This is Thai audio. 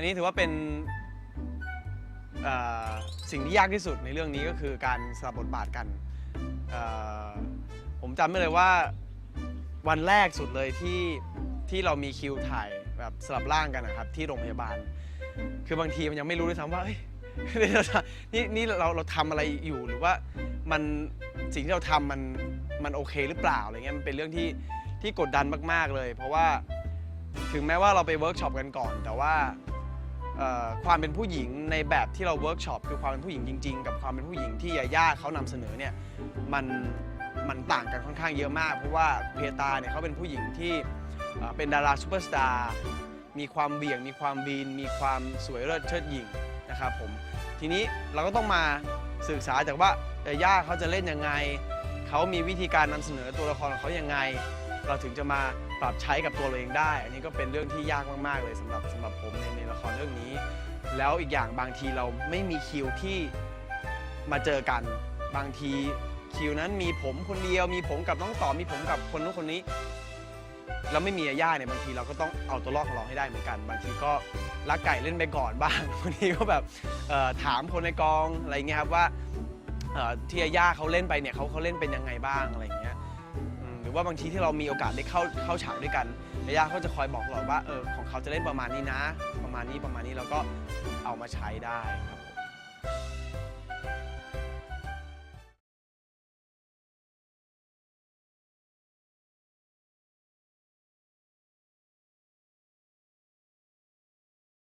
อันนี้ถือว่าเป็นสิ่งที่ยากที่สุดในเรื่องนี้ก็คือการสลับบทบาทกัน ผมจำไม่เลยว่าวันแรกสุดเลยที่ที่เรามีคิวถ่ายแบบสลับร่างกันนะครับที่โรงพยาบาล คือบางทีมันยังไม่รู้ด้วยซ้ำว่านี่นี่เราเราทำอะไรอยู่หรือว่ามันสิ่งที่เราทำมันมันโอเคหรือเปล่าอะไรเงี้ยมันเป็นเรื่องที่ที่กดดันมาก ๆเลย เพราะว่าถึงแม้ว่าเราไปเวิร์กช็อปกันก่อน แต่ว่า ความเป็นผู้หญิงในแบบที่เราเวิร์กช็อปคือความเป็นผู้หญิงจริง ๆ กับความเป็นผู้หญิงที่ยาย่าเขานำเสนอเนี่ยมันมันต่างกันค่อนข้างเยอะมาก เพราะว่าเพตาเนี่ยเขาเป็นผู้หญิงที่เป็นดาราซูเปอร์สตาร์มีความเบี่ยง มีความบีน มีความสวยเลิศเชิดหญิงนะครับผมทีนี้เราก็ต้องมาศึกษาจากว่าเอ่อย่าเขาจะเล่นยังไง เขามีวิธีการนำเสนอตัวละครของเขายังไง เราถึงจะมาปรับใช้กับตัวเราเองได้ อันนี้ก็เป็นเรื่องที่ยากมาก ๆ เลยสำหรับสำหรับผมในในละครเรื่องนี้ แล้วอีกอย่างบางทีเราไม่มีคิวที่มาเจอกันบางทีคิวนั้นมีผมคนเดียว มีผมกับน้องต่อมีผมกับคนนู้นคนนี้แล้วไม่มีย่าเนี่ยบางทีเราก็ต้องเอาตัวรอดของเราให้ได้เหมือนกัน บางทีก็ลักไก่เล่นไปก่อนบ้างบางทีก็แบบถามคนในกองอะไรเงี้ยครับว่า เอ่อที่ย่าเขาเล่นไปเนี่ยเขาเขาเล่นเป็นยังไงบ้างอะไรอย่างเงี้ยอืมหรือว่าบางทีที่เรามีโอกาสได้เข้าเข้าฉากด้วยกันย่าเขาจะคอยบอกเราว่าเออของเขาจะเล่นประมาณนี้นะ ประมาณนี้ประมาณนี้เราก็เอามาใช้ได้ครับ